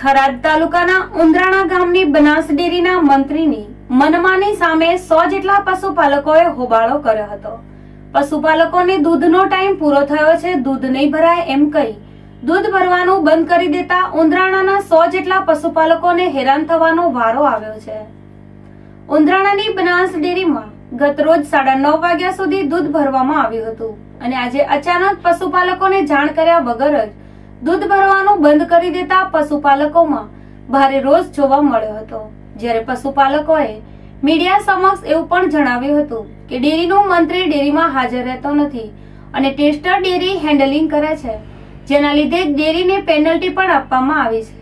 થરાદ તાલુકાના ઉંદરાણા ગામની બનાસ ડેરીના મંત્રીની મનમાની સામે સો જેટલા પશુપાલકોએ હોબાળો કર્યો હતો. પશુપાલકોને દૂધનો ટાઈમ પૂરો થયો છે, દૂધ નહીં ભરાય એમ કહી દૂધ ભરવાનું બંધ કરી દેતા ઉંદરાણાના સો જેટલા પશુપાલકોને હેરાન થવાનો વારો આવ્યો છે. ઉંદરાણાની બનાસ ડેરીમાં ગત રોજ સાડા નવ વાગ્યા સુધી દૂધ ભરવામાં આવ્યું હતું અને આજે અચાનક પશુપાલકોને જાણ કર્યા વગર જ દૂધ ભરવાનું બંધ કરી દેતા પશુપાલકોમાં ભારે રોષ જોવા મળ્યો હતો. જ્યારે પશુપાલકોએ મીડિયા સમક્ષ એવું પણ જણાવ્યું હતું કે ડેરીનો મંત્રી ડેરીમાં હાજર રહેતો નથી અને ટેસ્ટર ડેરી હેન્ડલિંગ કરે છે, જેના લીધે ડેરીને પેનલ્ટી પણ આપવામાં આવી છે.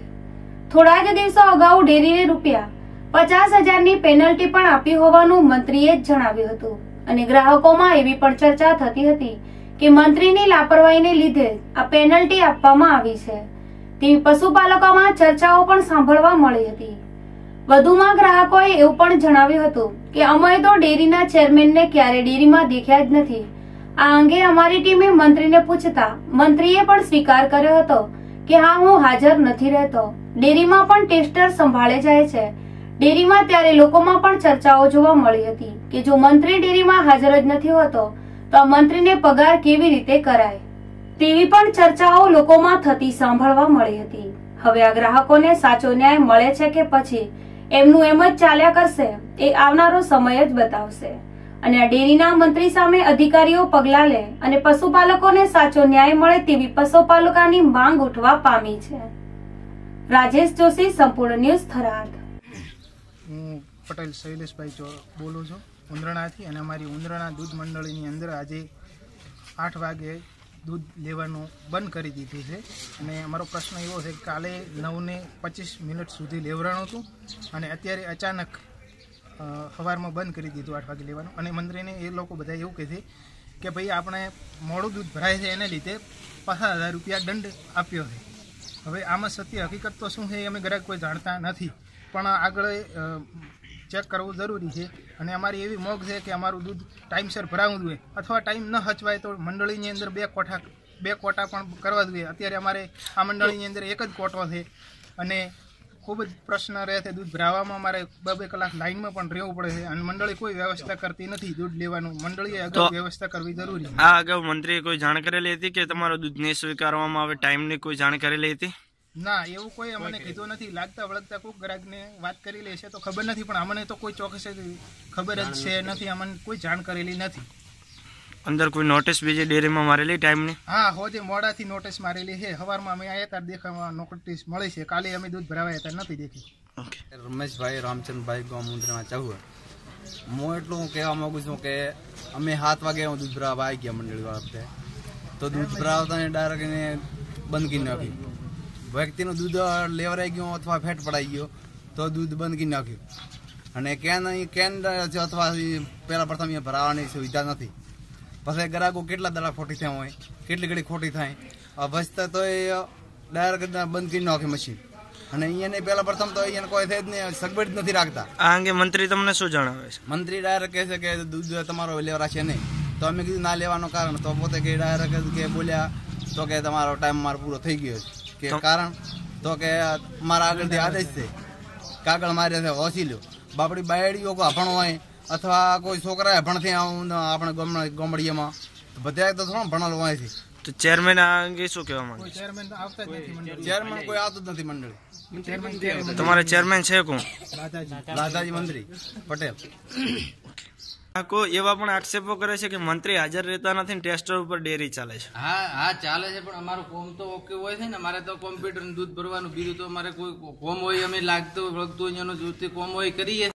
થોડા જ દિવસો અગાઉ ડેરીને રૂપિયા પચાસ હજારની પેનલ્ટી પણ આપી હોવાનું મંત્રીએ જણાવ્યું હતું અને ગ્રાહકોમાં એવી પણ ચર્ચા થતી હતી કે મંત્રીની લાપરવાહીને લીધે આ પેનલ્ટી આપવામાં આવી છે. તેવી પશુપાલકોમાં ચર્ચાઓ પણ સાંભળવા મળી હતી. વધુમાં ગ્રાહકોએ એવું પણ જણાવ્યું હતું કે અમે તો ડેરીના ચેરમેનને ક્યારે ડેરીમાં દેખ્યા જ નથી. આ અંગે અમારી ટીમે મંત્રીને પૂછતા મંત્રીએ પણ સ્વીકાર કર્યો હતો કે હા, હું હાજર નથી રહેતો. ડેરીમાં પણ ટેસ્ટર સંભાળે જાય છે. ડેરીમાં ત્યારે લોકોમાં પણ ચર્ચાઓ જોવા મળી હતી કે જો મંત્રી ડેરીમાં હાજર જ નથી હોતો તો આ મંત્રીને પગાર કેવી રીતે કરાય? તેવી પણ ચર્ચાઓ લોકોમાં થતી સાંભળવા મળી હતી. હવે આ ગ્રાહકોને સાચો ન્યાય મળે છે કે પછી? એમનું એમ જ ચાલ્યા કરશે? એ આવનારો સમય જ બતાવશે. અને આ ડેરીના મંત્રી સામે અધિકારીઓ પગલા લે અને પશુપાલકોને સાચો ન્યાય મળે તેવી પશુપાલકોની માંગ ઉઠવા પામી છે. રાજેશ જોશી, સંપૂર્ણ ન્યૂઝ થરાદ. પટેલ શૈલેષભાઈ બોલું છું. ઉંદરણાથી અને અમારી ઉંદરણા દૂધ મંડળીની અંદર આજે આઠ વાગે દૂધ લેવાનું બંધ કરી દીધું છે. અને અમારો પ્રશ્ન એવો છે કે કાલે નવને પચીસ મિનિટ સુધી લેવરાણું હતું અને અત્યારે અચાનક સવારમાં બંધ કરી દીધું આઠ વાગે લેવાનું. અને મંત્રીને એ લોકો બધા એવું કહે છે કે ભાઈ આપણે મોડું દૂધ ભરાય છે એને લીધે પચાસ હજાર રૂપિયા દંડ આપ્યો છે. હવે આમાં સત્ય હકીકત તો શું છે એ અમે ગ્રાહક કોઈ જાણતા નથી. પણ આગળ ચેક કરવું જરૂરી છે. અને અમારી એવી મોગ છે કે અમારું દૂધ ટાઈમસર ભરાવવું જોઈએ. અથવા ટાઈમ ન હચવાય તો મંડળીની અંદર બે કોઠા બે કોટા પણ કરવા જોઈએ. અત્યારે અમારે આ મંડળીની અંદર એક જ કોટો છે. અને ખૂબ જ પ્રશ્ન રહે છે દૂધ ભરાવામાં. અમારે બે બે કલાક લાઈનમાં પણ રહેવું પડે છે. અને મંડળી કોઈ વ્યવસ્થા કરતી નથી દૂધ લેવાનું. મંડળીએ અગાઉ વ્યવસ્થા કરવી જરૂરી છે. આ અગાઉ મંત્રીએ કોઈ જાણ કરેલી હતી કે તમારો દૂધ નહીં સ્વીકારવામાં આવે? ટાઈમની કોઈ જાણ કરેલી હતી ના એવું કોઈ અમને કીધું નથી. લાગતા વળગતા કોઈક ગ્રાહકને વાત કરી લે છે તો ખબર નથી પણ અમને તો કોઈ ચોક્કસ ખબર જ છે નથી. અમને કોઈ જાણ કરેલી નથી. અંદર કોઈ નોટિસ બીજી ડેરીમાં મારેલી ટાઈમની હા હોજે મોડાથી નોટિસ મારેલી છે. સવારમાં અમે આવ્યા ત્યારે દેખાવા નોટિસ મળી છે. કાલે અમે દૂધ ભરાવાયા ત્યારે નથી દેખી ઓકે રમેશભાઈ રામચંદ્રભાઈ જવું હોય હું એટલું હું કહેવા માગું છું કે અમે સાત વાગે હું દૂધ ભરાવા આવી ગયા મંડળી વખતે. તો દૂધ ભરાવતા ડાયરેક્ટ એને બંધ કરી નાખ્યું વ્યક્તિનું દૂધ લેવરાઈ ગયું અથવા ફેટ પડાઈ ગયો તો દૂધ બંધ કરી નાખ્યું. અને કેન અહીં કેન અથવા પહેલાં પ્રથમ અહીંયા ભરાવાની સુવિધા નથી. પછી ગ્રાહકો કેટલા દાડા ખોટી થયા હોય કેટલી ઘડી ખોટી થાય અવસ્થા તો એ ડાયરેક્ટ બંધ કરી નાખે મશીન. અને અહીંયા પહેલા પ્રથમ તો અહીંયા કોઈ થઈ જ નહીં સગવડ જ નથી રાખતા. આ અંગે મંત્રી તમને શું જણાવે છે? મંત્રી ડાયરેક્ટ કહે છે કે દૂધ તમારો લેવરા છે નહીં. તો અમે કીધું ના લેવાનું કારણ તો પોતે કે ડાયરેક્ટ કે બોલ્યા તો કે તમારો ટાઈમ મારો પૂરો થઈ ગયો છે. કે કારણ તો કે મારા આગળથી આદેશ છે. કાગળ મારે છે હોસી લ્યો. બાપડી બાયડીઓ કોઈ અભણ હોય અથવા કોઈ છોકરા અભણથી આવું આપણે ગોમડીયામાં. બધા તો થોડું ભણેલ હોય છે. તો ચેરમેન આ અંગે શું કહેવા માંગે ચેરમેન આવતા જ નથી ચેરમેન કોઈ આવતું જ નથી મંડળી. તમારે ચેરમેન છે કોણ? રાધાજી મંત્રી પટેલ. ગ્રાહકો એવા પણ આક્ષેપો કરે છે કે મંત્રી હાજર રહેતા નથી ટેસ્ટર ઉપર ડેરી ચાલે છે. હા હા, ચાલે છે, પણ અમારું કોમ તો ઓકે હોય છે ને. અમારે તો કોમ્પ્યુટર દૂધ ભરવાનું. બીજું તો અમારે કોઈ કોમ હોય, અમે લાગતું વળગતું અહીંયાનું જોતી કોમ હોય, કરીએ.